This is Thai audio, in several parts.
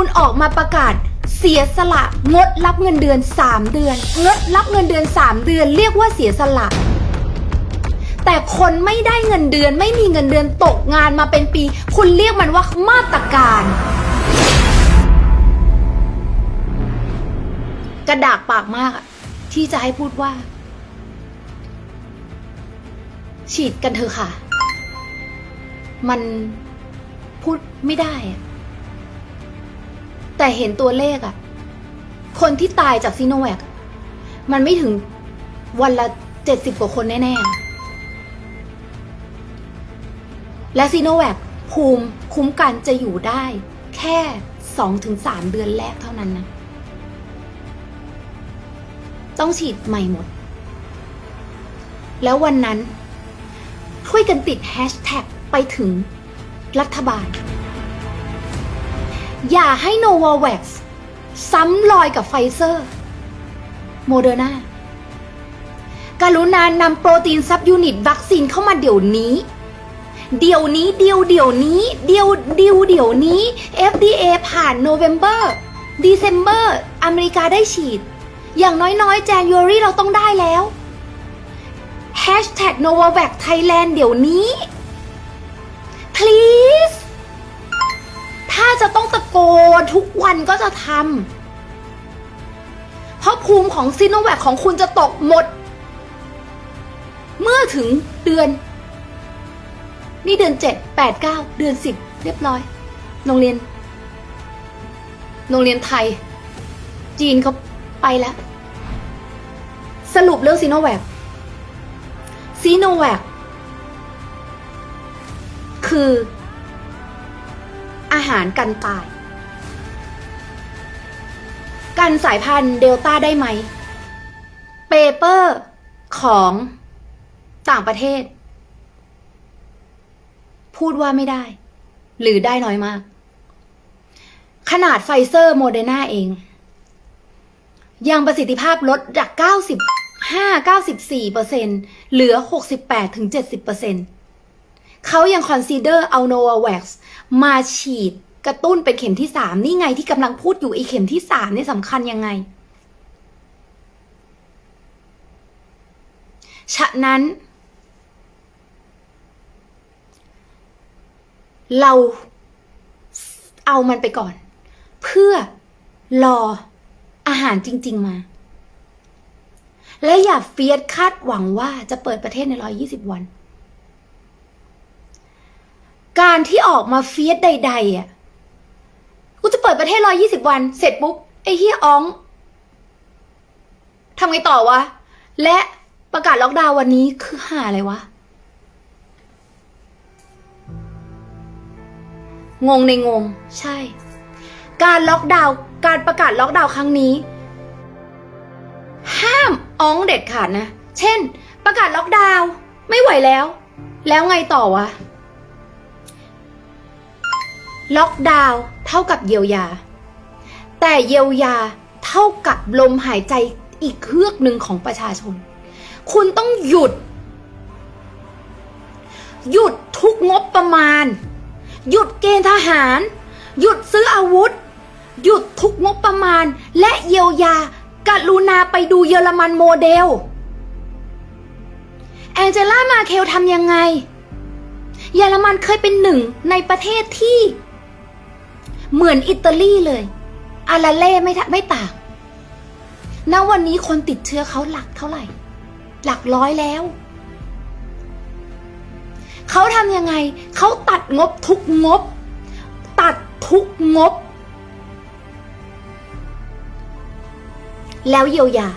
คุณออกมาประกาศเสียสละงดรับเงินเดือน 3 เดือน งดรับเงินเดือน 3 เดือน เรียกว่าเสียสละ แต่คนไม่ได้เงินเดือน ไม่มีเงินเดือนตกงานมาเป็นปี คุณเรียกมันว่ามาตรการ กระดากปากมากที่จะให้พูดว่า ฉีดกันเถอะค่ะ มันพูดไม่ได้อะ แต่เห็นตัวเลขอะคนที่ตายจากซีโนแวคมันไม่ถึงวันละเจ็ดสิบกว่าคนแน่ ๆ และซีโนแวคภูมิคุ้มกันจะอยู่ได้ แค่สองถึงสามเดือนแรกเท่านั้นนะ ต้องฉีดใหม่หมด แล้ววันนั้นช่วยกันติดแฮชแท็กไปถึงรัฐบาล อย่าให้ n o v a v a x ซ้ำรอยกับไฟเซอร์ โมเดอร์นาการุณานำโปรตีนซับยูนิตวัคซีนเข้ามาเดี๋ยวนี้ เดี๋ยวนี้เดียวเดี๋ยวนี้ เดียวเดียวเดี๋ยวนี้ FDA ผ่าน November December อเมริกาได้ฉีด อย่างน้อยๆ January เราต้องได้แล้ว Hashtag Novavax Thailand เดี๋ยวนี้ please โกนทุกวันก็จะทำเพราะภูมิของซีโนแวคของคุณจะตกหมด เมื่อถึงเดือน นี่เดือนเจ็ดแปดเก้าเดือนสิบเรียบร้อย โรงเรียน โรงเรียนไทย จีนเขาไปแล้ว สรุปเรื่องซีโนแวคซีโนแวคคืออาหารกันตาย กันสายพันธุ์เดลต้าได้ไหมเปเปอร์ของต่างประเทศ พูดว่าไม่ได้ หรือได้น้อยมาก ขนาดไฟเซอร์โมเดนาเอง ยังประสิทธิภาพลดจาก 95 94เปอร์เหลือ 68ถึง70เปอร์เซ็นเขายังคอนซีเดอร์เอาโนวาแว็กซ์มาฉีด กระตุ้นเป็นเข็มที่3นี่ไงที่กำลังพูดอยู่ไอเข็มที่3เนี่สำคัญยังไง ฉะนั้น เราเอามันไปก่อน เพื่อรออาหารจริง ๆ มา และอย่าเฟียสคาดหวังว่าจะเปิดประเทศใน120วัน การที่ออกมาเฟียสใด ๆ อะ ปิดประเทศ120วัน เสร็จปุ๊บไอ้เฮียอ้องทำไงต่อวะ และประกาศล็อกดาวน์วันนี้คือหาอะไรวะ งงในงง ใช่ การล็อกดาวน์การประกาศล็อกดาวน์ครั้งนี้ ห้ามอ้องเด็ดขาดนะ เช่น ประกาศล็อกดาวน์ไม่ไหวแล้ว แล้วไงต่อวะ ล็อกดาวน์เท่ากับเยียวยา แต่เยียวยาเท่ากับลมหายใจอีกเฮือกหนึ่งของประชาชน คุณต้องหยุด หยุดทุกงบประมาณ หยุดเกณฑ์ทหาร หยุดซื้ออาวุธ หยุดทุกงบประมาณ และเยียวยากรุณาไปดูเยอรมันโมเดล แองเจล่ามาเคลทำยังไง เยอรมันเคยเป็นหนึ่งในประเทศที่ เหมือนอิตาลีเลย อาราเล่ไม่ไม่ต่างณวันนี้คนติดเชื้อเขาหลักเท่าไหร่ หลักร้อยแล้ว เขาทำยังไง เขาตัดงบทุกงบ ตัดทุกงบ แล้วเยียวยา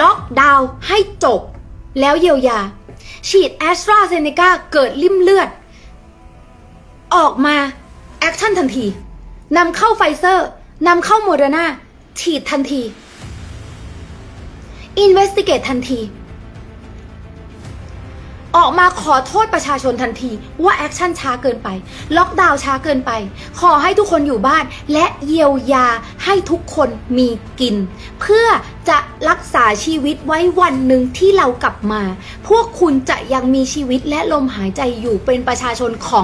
ล็อกดาวน์ให้จบ แล้วเยียวยา ฉีดแอสตราเซเนกาเกิดริ่มเลือด ออกมา แอคชั่นทันทีนำเข้าไฟเซอร์นำเข้าโมเดอร์นาฉีดทันทีอินเวสติเกตทันที ออกมาขอโทษประชาชนทันที ว่าแอคชั่นช้าเกินไป ล็อกดาวน์ช้าเกินไป ขอให้ทุกคนอยู่บ้าน และเยียวยาให้ทุกคนมีกิน เพื่อจะรักษาชีวิตไว้วันหนึ่งที่เรากลับมา พวกคุณจะยังมีชีวิตและลมหายใจอยู่เป็นประชาชนของ